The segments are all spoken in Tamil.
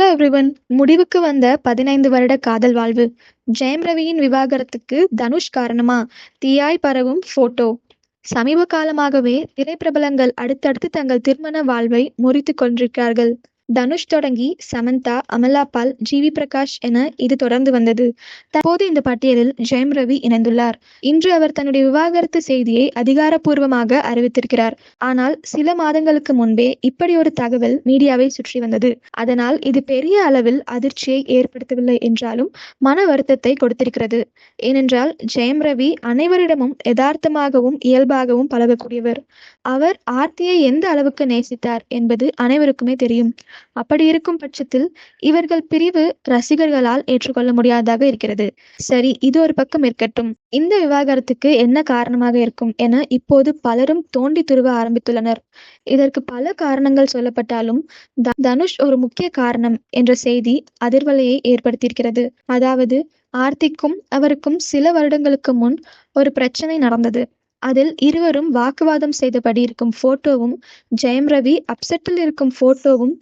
ஹலோ எவ்ரிவன் முடிவுக்கு வந்த பதினைந்து வருட காதல் வாழ்வு. ஜெயம் ரவியின் விவாகரத்துக்கு தனுஷ் காரணமா? தீயாய் பரவும் போட்டோ சமீப காலமாகவே திரைப்பிரபலங்கள் அடுத்தடுத்து தங்கள் திருமண வாழ்வை முறித்துக் கொண்டிருக்கிறார்கள். தனுஷ் தொடங்கி சமந்தா அமலாபால் ஜிவி பிரகாஷ் என இது தொடர்ந்து வந்தது. தற்போது இந்த பட்டியலில் ஜெயம் ரவி இணைந்துள்ளார். இன்று அவர் தன்னுடைய விவாகரத்து செய்தியை அதிகாரப்பூர்வமாக அறிவித்திருக்கிறார். ஆனால் சில மாதங்களுக்கு முன்பே இப்படி ஒரு தகவல் மீடியாவை சுற்றி வந்தது. அதனால் இது பெரிய அளவில் அதிர்ச்சியை ஏற்படுத்தவில்லை என்றாலும் மன வருத்தத்தை கொடுத்திருக்கிறது. ஏனென்றால் ஜெயம் ரவி அனைவரிடமும் யதார்த்தமாகவும் இயல்பாகவும் பழகக்கூடியவர். அவர் ஆர்த்தியை எந்த அளவுக்கு நேசித்தார் என்பது அனைவருக்குமே தெரியும். அப்படி இருக்கும் பட்சத்தில் இவர்கள் பிரிவு ரசிகர்களால் ஏற்றுக்கொள்ள முடியாததாக இருக்கிறது. சரி இது ஒரு பக்கம் இருக்கட்டும். இந்த விவாகரத்துக்கு என்ன காரணமாக இருக்கும் என இப்போது பலரும் தோண்டி துருவ ஆரம்பித்துள்ளனர். இதற்கு பல காரணங்கள் சொல்லப்பட்டாலும் தனுஷ் ஒரு முக்கிய காரணம் என்ற செய்தி அதிர்வலையை ஏற்படுத்தியிருக்கிறது. அதாவது ஆர்த்திக்கும் அவருக்கும் சில வருடங்களுக்கு முன் ஒரு பிரச்சனை நடந்தது. அதில் இருவரும் வாக்குவாதம் செய்தபடி இருக்கும் போட்டோவும் ஜெயம் ரவி அப்செட்டில் இருக்கும் போட்டோவும்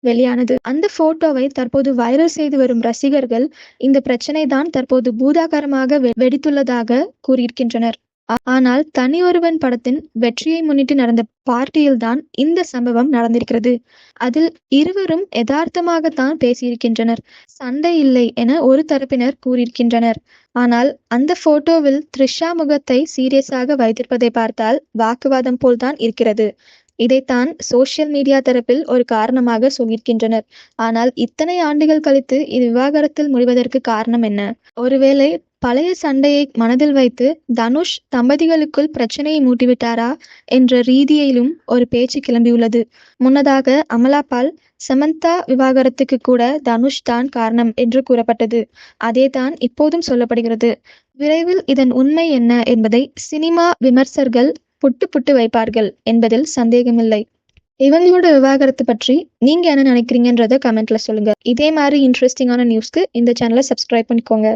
வெளியானது. அந்த போட்டோவை தற்போது வைரல் செய்து வரும் ரசிகர்கள் இந்த பிரச்சனை தான் தற்போது பூதாகரமாக வெ- வெடித்துள்ளதாக கூறியிருக்கின்றனர். ஆனால் தனி ஒருவன் படத்தின் வெற்றியை முன்னிட்டு நடந்த பார்ட்டியில் தான் இந்த சம்பவம் நடந்திருக்கிறது. அதில் இருவரும் யதார்த்தமாகத்தான் பேசியிருக்கின்றனர். சண்டை இல்லை என ஒரு தரப்பினர் கூறியிருக்கின்றனர். ஆனால் அந்த போட்டோவில் த்ரிஷா முகத்தை சீரியஸாக வைத்திருப்பதை பார்த்தால் வாக்குவாதம் போல்தான் இருக்கிறது. இதைத்தான் சோசியல் மீடியா தரப்பில் ஒரு காரணமாக சொல்லியிருக்கின்றனர். ஆனால் இத்தனை ஆண்டுகள் கழித்து இது விவாகரத்தில் முடிவதற்கு காரணம் என்ன? ஒருவேளை பழைய சண்டையை மனதில் வைத்து தனுஷ் தம்பதிகளுக்குள் பிரச்சனையை மூட்டிவிட்டாரா என்ற ரீதியிலும் ஒரு பேச்சு கிளம்பியுள்ளது. முன்னதாக அமலாபால் சமந்தா விவாகரத்துக்கு கூட தனுஷ் தான் காரணம் என்று கூறப்பட்டது. அதேதான் இப்போதும் சொல்லப்படுகிறது. விரைவில் இதன் உண்மை என்ன என்பதை சினிமா விமர்சகர்கள் புட்டு புட்டு வைப்பார்கள் என்பதில் சந்தேகமில்லை. இவங்களோட விவாகரத்து பற்றி நீங்க என்ன நினைக்கிறீங்கன்றத கமெண்ட்ல சொல்லுங்க. இதே மாதிரி இன்ட்ரெஸ்டிங்கான நியூஸ்க்கு இந்த சேனலை சப்ஸ்கிரைப் பண்ணிக்கோங்க.